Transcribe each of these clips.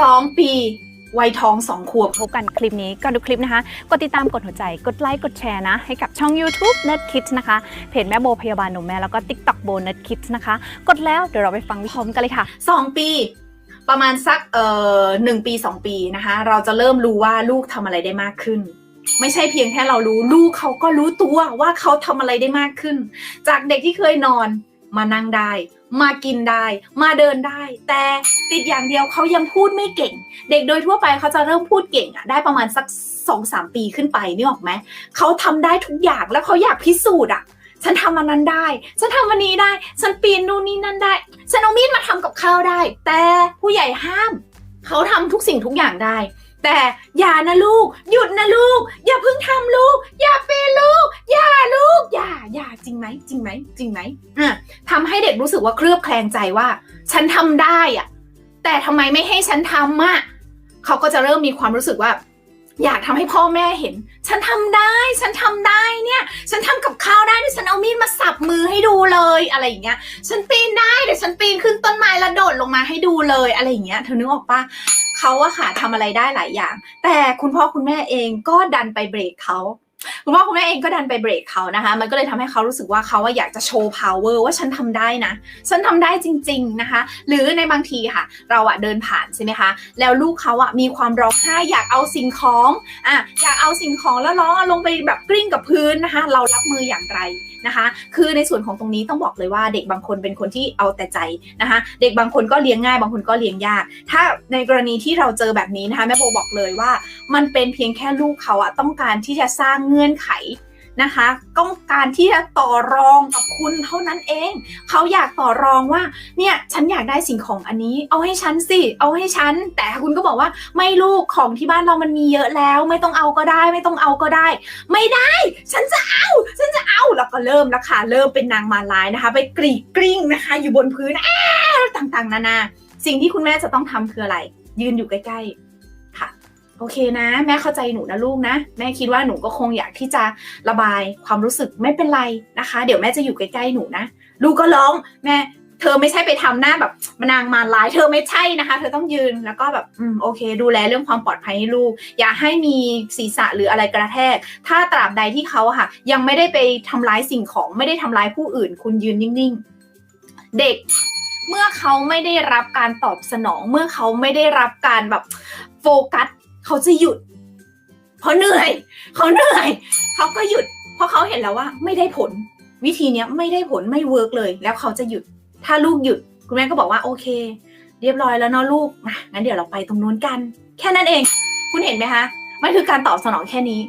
สองปีวัยท้องสองขวบพบกันคลิปนี้ก่อนดูคลิปนะคะ กดติดตามกดหัวใจ กดไลค์ กดแชร์นะ ให้กับช่อง YouTube Nerd Kids นะคะ เพจแม่โบพยาบาลหนุ่มแม่ แล้วก็ TikTok โบ Nerd Kids นะคะ กดแล้วเดี๋ยวเราไปฟังพร้อมกันเลยค่ะสองปี ประมาณสักเอ่อหนึ่งปีสองปีนะคะ เราจะเริ่มรู้ว่าลูกทำอะไรได้มากขึ้น ไม่ใช่เพียงแค่เรารู้ลูกเขาก็รู้ตัวว่าเขาทำอะไรได้มากขึ้น จากเด็กที่เคยนอนมานั่งได้ มากินได้ มาเดินได้ แต่ติดอย่างเดียวเขายังพูดไม่เก่ง เด็กโดยทั่วไปเขาจะเริ่มพูดเก่งอะได้ประมาณสักสองสามปีขึ้นไปนี่ออกไหมเขาทำได้ทุกอย่างแล้วเขาอยากพิสูจน์อะฉันทำอันนั้นได้ ฉันทำอันนี้ได้ ฉันปีนนู่นนี่นั่นได้ ฉันเอามีดมาทำกับข้าวได้ แต่ผู้ใหญ่ห้าม เขาทำทุกสิ่งทุกอย่างได้ แต่อย่านะลูก หยุดนะลูก อย่าเพิ่งทำลูก อย่าเป็นลูก อย่าลูก อย่า อย่าจริงไหมจริงไหมจริงไหมอะทำให้เด็กรู้สึกว่าเคลือบแคลงใจว่า ฉันทำได้อะ แต่ทำไมไม่ให้ฉันทำอะเขาก็จะเริ่มมีความรู้สึกว่า อยากทำให้พ่อแม่เห็น ฉันทำได้ ฉันทำได้เนี่ย ฉันทำกับข้าวได้ดี๋ยฉันเอามีดมาสับมือให้ดูเลยอะไรอย่างเงี้ย ฉันปีนได้เดี๋ยวฉันปีนขึ้นต้นไม้แล้วโดดลงมาให้ดูเลยอะไรอย่างเงี้ยเธอนึกออกปะ เขาอะค่ะทำอะไรได้หลายอย่าง แต่คุณพ่อคุณแม่เองก็ดันไปเบรกเขาคุณพ่อคุณแม่เองก็ดันไปเบรกเขานะคะ มันก็เลยทำให้เขารู้สึกว่าเขาอะอยากจะโชว์ power ว่าฉันทำได้นะ ฉันทำได้จริง ๆนะคะ หรือในบางทีค่ะ เราอะเดินผ่านใช่ไหมคะ แล้วลูกเขาอะมีความร้องไห้อยากเอาสิ่งของอะอยากเอาสิ่งของแล้วร้องลงไปแบบกลิ้งกับพื้นนะคะ เรารับมืออย่างไร นะคะ คือในส่วนของตรงนี้ต้องบอกเลยว่าเด็กบางคนเป็นคนที่เอาแต่ใจนะคะ เด็กบางคนก็เลี้ยงง่ายบางคนก็เลี้ยงยาก ถ้าในกรณีที่เราเจอแบบนี้นะคะแม่โบบอกเลยว่า มันเป็นเพียงแค่ลูกเขาอะต้องการที่จะสร้างเงื่อนไข นะคะต้องการที่จะต่อรองกับคุณเท่านั้นเอง เขาอยากต่อรองว่าเนี่ยฉันอยากได้สิ่งของอันนี้ เอาให้ฉันสิ เอาให้ฉัน แต่คุณก็บอกว่าไม่ลูกของที่บ้านเรามันมีเยอะแล้ว ไม่ต้องเอาก็ได้ ไม่ต้องเอาก็ได้ ไม่ได้ ฉันจะเอา ฉันจะเอาแล้วก็เริ่มแล้วค่ะเริ่มเป็นนางมาลายนะคะ ไปกรีดกริ้งนะคะ อยู่บนพื้นต่างๆ นานา สิ่งที่คุณแม่จะต้องทำคืออะไร ยืนอยู่ใกล้ๆ โอเคนะ แม่เข้าใจหนูนะลูกนะ แม่คิดว่าหนูก็คงอยากที่จะระบายความรู้สึกไม่เป็นไรนะคะ เดี๋ยวแม่จะอยู่ใกล้ๆหนูนะ ลูกก็ร้องแม่เธอไม่ใช่ไปทำหน้าแบบมานางมาร้ายเธอไม่ใช่นะคะ เธอต้องยืนแล้วก็แบบอืมโอเค ดูแลเรื่องความปลอดภัยให้ลูก อย่าให้มีศีรษะหรืออะไรกระแทก ถ้าตราบใดที่เขาค่ะ ยังไม่ได้ไปทำร้ายสิ่งของไม่ได้ทำร้ายผู้อื่น คุณยืนนิ่งๆ เด็กเมื่อเขาไม่ได้รับการตอบสนอง เมื่อเขาไม่ได้รับการแบบโฟกัส เขาจะหยุดเพราะเหนื่อยเขาเหนื่อยเขาก็หยุด เพราะเขาเห็นแล้วว่าไม่ได้ผล วิธีเนี้ยไม่ได้ผลไม่เวิร์กเลย แล้วเขาจะหยุด ถ้าลูกหยุด คุณแม่ก็บอกว่าโอเค เรียบร้อยแล้วเนาะลูกมางั้นเดี๋ยวเราไปตรงนู้นกัน แค่นั้นเอง คุณเห็นไหมคะมันคือการตอบสนองแค่นี้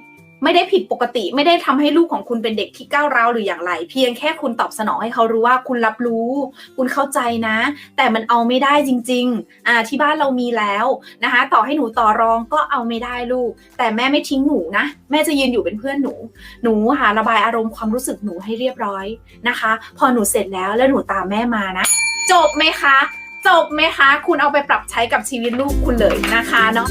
ไม่ได้ผิดปกติ ไม่ได้ทำให้ลูกของคุณเป็นเด็กที่ก้าวร้าวหรืออย่างไร เพียงแค่คุณตอบสนองให้เขารู้ว่าคุณรับรู้ คุณเข้าใจนะ แต่มันเอาไม่ได้จริงๆอ่าที่บ้านเรามีแล้วนะคะ ต่อให้หนูต่อรองก็เอาไม่ได้ลูก แต่แม่ไม่ทิ้งหนูนะ แม่จะยืนอยู่เป็นเพื่อนหนู หนูหาระบายอารมณ์ความรู้สึกหนูให้เรียบร้อยนะคะ พอหนูเสร็จแล้วแล้วหนูตามแม่มานะ จบไหมคะ จบไหมคะ คุณเอาไปปรับใช้กับชีวิตลูกคุณเลยนะคะเนาะ